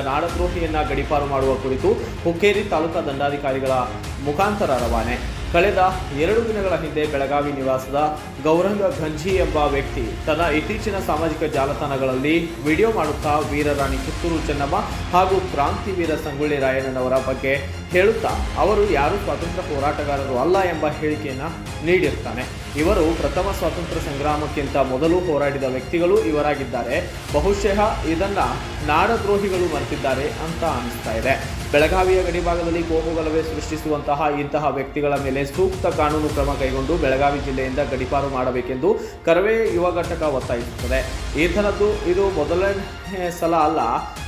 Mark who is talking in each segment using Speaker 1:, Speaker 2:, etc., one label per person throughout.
Speaker 1: ನಾಡದ್ರೋಹಿಯನ್ನ ಗಡೀಪಾರು ಮಾಡುವ ಕುರಿತು ಹುಕ್ಕೇರಿ ತಾಲೂಕಾ ದಂಡಾಧಿಕಾರಿಗಳ ಮುಖಾಂತರ ರವಾನೆ. ಕಳೆದ ಎರಡು ದಿನಗಳ ಹಿಂದೆ ಬೆಳಗಾವಿ ನಿವಾಸದ ಗೌರಂಗ ಗಂಜಿ ಎಂಬ ವ್ಯಕ್ತಿ ತನ್ನ ಇತ್ತೀಚಿನ ಸಾಮಾಜಿಕ ಜಾಲತಾಣಗಳಲ್ಲಿ ವಿಡಿಯೋ ಮಾಡುತ್ತಾ ವೀರರಾಣಿ ಕಿತ್ತೂರು ಚೆನ್ನಮ್ಮ ಹಾಗೂ ಕ್ರಾಂತಿವೀರ ಸಂಗೊಳ್ಳಿ ರಾಯಣ್ಣನವರ ಬಗ್ಗೆ ಹೇಳುತ್ತಾ ಅವರು ಯಾರು ಸ್ವಾತಂತ್ರ್ಯ ಹೋರಾಟಗಾರರು ಅಲ್ಲ ಎಂಬ ಹೇಳಿಕೆಯನ್ನು ನೀಡಿರ್ತಾನೆ. ಇವರು ಪ್ರಥಮ ಸ್ವಾತಂತ್ರ್ಯ ಸಂಗ್ರಾಮಕ್ಕಿಂತ ಮೊದಲು ಹೋರಾಡಿದ ವ್ಯಕ್ತಿಗಳು ಇವರಾಗಿದ್ದಾರೆ. ಬಹುಶಃ ಇದನ್ನು ನಾಡದ್ರೋಹಿಗಳು ಮರೆತಿದ್ದಾರೆ ಅಂತ ಅನಿಸ್ತಾ ಇದೆ. ಬೆಳಗಾವಿಯ ಗಡಿಭಾಗದಲ್ಲಿ ಕೋಮುಗಲಭೆ ಸೃಷ್ಟಿಸುವಂತಹ ಇಂತಹ ವ್ಯಕ್ತಿಗಳ ಮೇಲೆ ಸೂಕ್ತ ಕಾನೂನು ಕ್ರಮ ಕೈಗೊಂಡು ಬೆಳಗಾವಿ ಜಿಲ್ಲೆಯಿಂದ ಗಡಿಪಾರು ಮಾಡಬೇಕೆಂದು ಕರವೇ ಯುವ ಘಟಕ ಒತ್ತಾಯಿಸುತ್ತದೆ. ಈತನದ್ದು ಇದು ಮೊದಲನೇ ಸಲ ಅಲ್ಲ,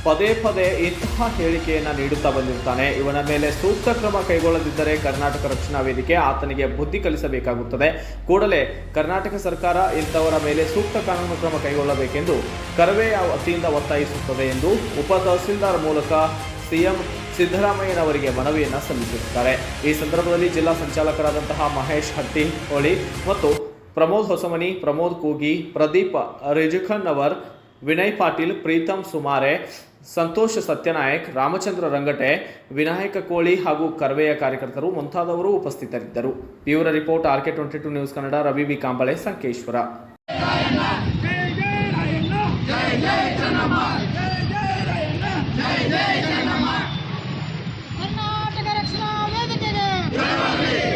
Speaker 1: ಪದೇ ಪದೇ ಇಂತಹ ಹೇಳಿಕೆಯನ್ನು ನೀಡುತ್ತಾ ಬಂದಿರ್ತಾನೆ. ಇವನ ಮೇಲೆ ಸೂಕ್ತ ಕ್ರಮ ಕೈಗೊಳ್ಳದಿದ್ದರೆ ಕರ್ನಾಟಕ ರಕ್ಷಣಾ ವೇದಿಕೆ ಆತನಿಗೆ ಬುದ್ಧಿ ಕಲಿಸಬೇಕಾಗುತ್ತದೆ. ಕೂಡಲೇ ಕರ್ನಾಟಕ ಸರ್ಕಾರ ಇಂಥವರ ಮೇಲೆ ಸೂಕ್ತ ಕಾನೂನು ಕ್ರಮ ಕೈಗೊಳ್ಳಬೇಕೆಂದು ಕರವೇ ವತಿಯಿಂದ ಒತ್ತಾಯಿಸುತ್ತದೆ ಎಂದು ಉಪ ತಹಸೀಲ್ದಾರ್ ಮೂಲಕ ಸಿಎಂ ಸಿದ್ದರಾಮಯ್ಯನವರಿಗೆ ಮನವಿಯನ್ನು ಸಲ್ಲಿಸಿರುತ್ತಾರೆ ಈ ಸಂದರ್ಭದಲ್ಲಿ ಜಿಲ್ಲಾ ಸಂಚಾಲಕರಾದಂತಹ ಮಹೇಶ್ ಹಟ್ಟಿ ಹೋಳಿ ಮತ್ತು ಪ್ರಮೋದ್ ಹೊಸಮನಿ ಪ್ರಮೋದ್ ಕೂಗಿ ಪ್ರದೀಪ್ ರಿಜುಖನ್ ಅವರ್ ವಿನಯ್ ಪಾಟೀಲ್ ಪ್ರೀತಮ್ ಸುಮಾರೆ ಸಂತೋಷ್ ಸತ್ಯನಾಯಕ್ ರಾಮಚಂದ್ರ ರಂಗಟೆ ವಿನಾಯಕ ಕೋಳಿ ಹಾಗೂ ಕರ್ವೆಯ ಕಾರ್ಯಕರ್ತರು ಮುಂತಾದವರು ಉಪಸ್ಥಿತರಿದ್ದರು bureau report R K twenty two news Kannada Ravi B Kamble Sankeshwar
Speaker 2: Karnataka ರಕ್ಷಣಾ ವೇದಿಕೆಗೆ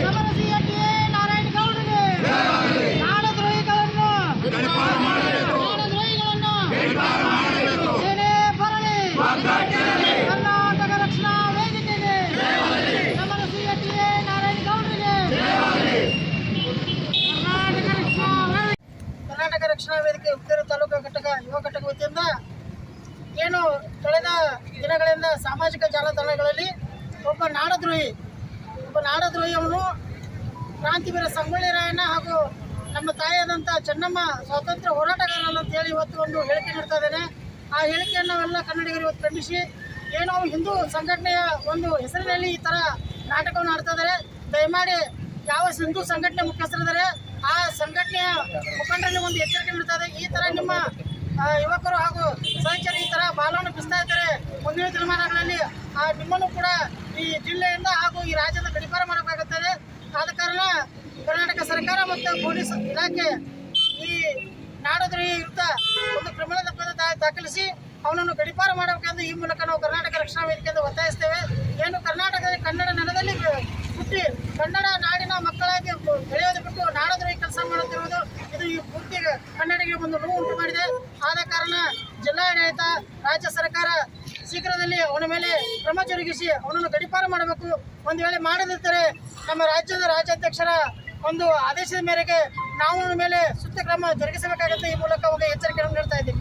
Speaker 2: ಸಮರಸಿಯಕ್ಕೆ ನಾರಾಯಣ ಗೌಡರಿಗೆ ನಾಡದ್ರೋಹಿಗಳನ್ನು ನಾಡದ್ರೋಹಿಗಳನ್ನು ಏನೇ ಬರಲಿ ಕರ್ನಾಟಕ ರಕ್ಷಣಾ ವೇದಿಕೆಗೆ ಸಮರಸಿಯಕ್ಕೆ ನಾರಾಯಣ ಗೌಡರಿಗೆ ಕರ್ನಾಟಕ ರಕ್ಷಣಾ ವೇದಿಕೆ ಕರ್ನಾಟಕ ರಕ್ಷಣಾ ವೇದಿಕೆ ಹುಕ್ಕೇರಿ ತಾಲೂಕು ಘಟಕ, ಯುವ ಘಟಕ ವತಿಯಿಂದ ಏನು ಕಳೆದ ದಿನಗಳಿಂದ ಸಾಮಾಜಿಕ ಜಾಲತಾಣಗಳಲ್ಲಿ ಒಬ್ಬ ನಾಡದ್ರೋಹಿ ಒಬ್ಬ ನಾಡದ್ರೋಹಿ ಅವನು ಕ್ರಾಂತಿವೀರ ಸಂಗೊಳ್ಳಿ ರಾಯಣ್ಣ ಹಾಗೂ ನಮ್ಮ ತಾಯಿಯಾದಂಥ ಚೆನ್ನಮ್ಮ ಸ್ವಾತಂತ್ರ್ಯ ಹೋರಾಟಗಾರರು ಅಂತ ಹೇಳಿ ಇವತ್ತು ಒಂದು ಹೇಳಿಕೆ ನೀಡ್ತಾ ಇದ್ದೇನೆ. ಆ ಹೇಳಿಕೆಯನ್ನು ನಾವೆಲ್ಲ ಕನ್ನಡಿಗರು ಇವತ್ತು ಖಂಡಿಸಿ. ಏನು ಹಿಂದೂ ಸಂಘಟನೆಯ ಒಂದು ಹೆಸರಿನಲ್ಲಿ ಈ ಥರ ನಾಟಕವನ್ನು ಆಡ್ತಾ ಇದ್ದಾರೆ. ದಯಮಾಡಿ ಯಾವ ಹಿಂದೂ ಸಂಘಟನೆ ಮುಖ್ಯಸ್ಥರಿದ್ದಾರೆ, ಆ ಸಂಘಟನೆಯ ಮುಖಂಡರಲ್ಲಿ ಒಂದು ಎಚ್ಚರಿಕೆ ನೀಡ್ತಾ ಇದೆ. ಈ ಥರ ನಿಮ್ಮ ಯುವಕರು ಹಾಗೂ ಸದಸ್ಯರು ಈ ತರ ಬಾಲವನ್ನು ಬಿಸ್ತಾ ಇದ್ದಾರೆ. ಮುಂದಿನ ದಿನಮಾನಗಳಲ್ಲಿ ನಿಮ್ಮನ್ನು ಕೂಡ ಈ ಜಿಲ್ಲೆಯಿಂದ ಹಾಗೂ ಈ ರಾಜ್ಯದ ಗಡಿಪಾರ ಮಾಡಬೇಕಾಗುತ್ತದೆ ಆದ ಕಾರಣ ಕರ್ನಾಟಕ ಸರ್ಕಾರ ಮತ್ತು ಪೊಲೀಸ್ ಇಲಾಖೆ ಈ ನಾಡದ್ರೋಹಿ ವಿರುದ್ಧ ಒಂದು ಕ್ರಿಮಿನಲ್ ದಾ- ದಾಖಲಿಸಿ ಅವನನ್ನು ಗಡಿಪಾರ ಮಾಡಬೇಕೆಂದು ಈ ಮೂಲಕ ನಾವು ಕರ್ನಾಟಕ ರಕ್ಷಣಾ ವೇದಿಕೆಯಿಂದ ಒತ್ತಾಯಿಸ್ತೇವೆ. ಏನು ಕರ್ನಾಟಕದಲ್ಲಿ ಕನ್ನಡ ನೆಲದಲ್ಲಿ ಹುಟ್ಟಿ ಕನ್ನಡ ಒಂದು ನೋವು ಉಂಟು ಮಾಡಿದೆ. ಆದ ಕಾರಣ ಜಿಲ್ಲಾಡಳಿತ ರಾಜ್ಯ ಸರ್ಕಾರ ಶೀಘ್ರದಲ್ಲಿ ಅವನ ಮೇಲೆ ಕ್ರಮ ಜರುಗಿಸಿ ಅವನನ್ನು ಗಡಿಪಾರ ಮಾಡಬೇಕು. ಒಂದು ವೇಳೆ ಮಾಡದಿದ್ದರೆ ನಮ್ಮ ರಾಜ್ಯದ ರಾಜ್ಯಾಧ್ಯಕ್ಷರ ಒಂದು ಆದೇಶದ ಮೇರೆಗೆ ನಾವು ಅವನ ಮೇಲೆ ಸುತ್ತ ಕ್ರಮ ಜರುಗಿಸಬೇಕಾಗುತ್ತೆ. ಈ ಮೂಲಕ ಒಂದು ಎಚ್ಚರಿಕೆಯನ್ನು ನೀಡ್ತಾ ಇದ್ದೀವಿ